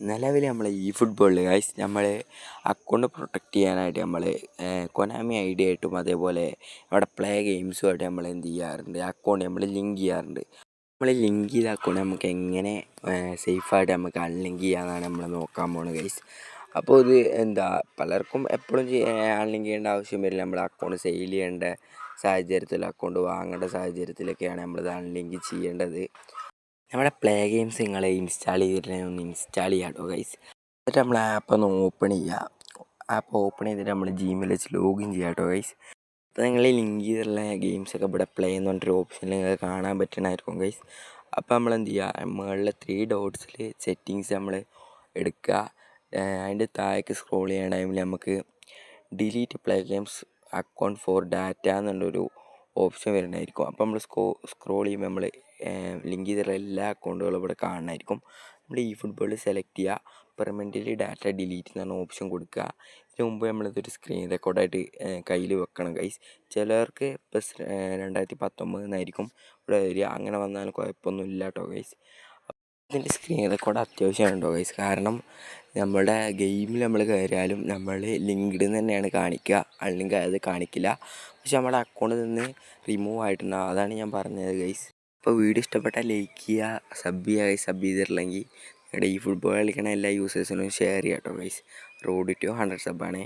നിലവിൽ നമ്മൾ ഈ ഫുട്ബോളിൽ ഗൈസ് നമ്മൾ അക്കൗണ്ട് പ്രൊട്ടക്റ്റ് ചെയ്യാനായിട്ട് നമ്മൾ കൊനാമി ഐ ഡി ആയിട്ടും അതേപോലെ അവിടെ പ്ലേ ഗെയിംസുമായിട്ട് നമ്മൾ എന്ത് ചെയ്യാറുണ്ട്? അക്കൗണ്ട് നമ്മൾ ലിങ്ക് ചെയ്യാറുണ്ട്. നമ്മൾ ലിങ്ക് ചെയ്ത അക്കൗണ്ട് നമുക്ക് എങ്ങനെ സേഫായിട്ട് നമുക്ക് അൺലിങ്ക് ചെയ്യാമെന്നാണ് നമ്മൾ നോക്കാൻ പോകുന്നത് ഗൈസ് അപ്പോൾ ഇത് എന്താ പലർക്കും എപ്പോഴും അൺലിങ്ക് ചെയ്യേണ്ട ആവശ്യം വരില്ല. നമ്മൾ അക്കൗണ്ട് സെയിൽ ചെയ്യേണ്ട സാഹചര്യത്തിൽ അക്കൗണ്ട് വാങ്ങേണ്ട സാഹചര്യത്തിലൊക്കെയാണ് നമ്മളിത് അൺലിങ്ക് ചെയ്യേണ്ടത്. നമ്മുടെ പ്ലേ ഗെയിംസ് നിങ്ങൾ ഇൻസ്റ്റാൾ ചെയ്തിട്ടുണ്ടെങ്കിൽ ഒന്ന് ഇൻസ്റ്റാൾ ചെയ്യാട്ടോ ഗൈസ് എന്നിട്ട് നമ്മൾ ആപ്പ് ഒന്ന് ഓപ്പൺ ചെയ്യുക ആപ്പ് ഓപ്പൺ ചെയ്തിട്ട് നമ്മൾ ജിമെയിൽ വെച്ച് ലോഗിൻ ചെയ്യുക കേട്ടോ ഗൈസ് അപ്പോൾ നിങ്ങൾ ലിങ്ക് ചെയ്തിട്ടുള്ള ഗെയിംസ് ഒക്കെ ഇവിടെ പ്ലേ എന്ന് പറഞ്ഞിട്ടൊരു ഓപ്ഷനിൽ നിങ്ങൾക്ക് കാണാൻ പറ്റണമായിരിക്കും ഗൈസ് അപ്പോൾ നമ്മൾ എന്ത് ചെയ്യുക മുകളിലെ ത്രീ ഡോട്ട്സിൽ സെറ്റിങ്സ് നമ്മൾ എടുക്കുക അതിന്റെ താഴേക്ക് സ്ക്രോൾ ചെയ്യുന്ന ടൈമിൽ നമുക്ക് delete play games account for data എന്നുള്ളൊരു ഓപ്ഷൻ വരുന്നതായിരിക്കും. അപ്പോൾ നമ്മൾ സ്കോ സ്ക്രോൾ ചെയ്യുമ്പോൾ നമ്മൾ ലിങ്ക് ചെയ്തിട്ടുള്ള എല്ലാ അക്കൗണ്ടുകളും ഇവിടെ കാണണമായിരിക്കും നമ്മൾ ഈ ഫുട്ബോൾ സെലക്ട് ചെയ്യുക പെർമനന്റലി ഡാറ്റ ഡിലീറ്റ് എന്ന് പറഞ്ഞ ഓപ്ഷൻ കൊടുക്കുക. ഇതിന് മുമ്പ് നമ്മളിതൊരു സ്ക്രീൻ റെക്കോർഡായിട്ട് കയ്യിൽ വെക്കണം കൈസ് ചിലർക്ക് ഇപ്പം രണ്ടായിരത്തി പത്തൊമ്പതിൽ നിന്നായിരിക്കും ഇവിടെ വരിക. അങ്ങനെ വന്നാലും കുഴപ്പമൊന്നുമില്ല കേട്ടോ ഗൈസ് ഇതിന്റെ സ്ക്രീൻ റെക്കോർഡ് അത്യാവശ്യമാണ് കേട്ടോ ഗൈസ് കാരണം നമ്മുടെ ഗെയിമിൽ നമ്മൾ കയറിയാലും നമ്മൾ ലിങ്ക്ഡ് തന്നെയാണ് കാണിക്കുക അല്ലെങ്കിൽ അത് കാണിക്കില്ല. പക്ഷെ നമ്മുടെ അക്കൗണ്ടിൽ നിന്ന് റിമൂവ് ആയിട്ടുണ്ടാവും അതാണ് ഞാൻ പറഞ്ഞത് ഗൈസ് അപ്പോൾ വീഡിയോ ഇഷ്ടപ്പെട്ട ലൈക്ക് ചെയ്യുക സബ് ചെയ്യുക ഗൈസ് സബ് ചെയ്തിട്ടില്ലെങ്കിൽ നിങ്ങളുടെ ഈ ഫുട്ബോൾ കളിക്കണ എല്ലാ യൂസേഴ്സിനും ഷെയർ ചെയ്യാം കേട്ടോ ഗൈസ് റോഡ് ടു ഹൺഡ്രഡ് സബ്ബാണേ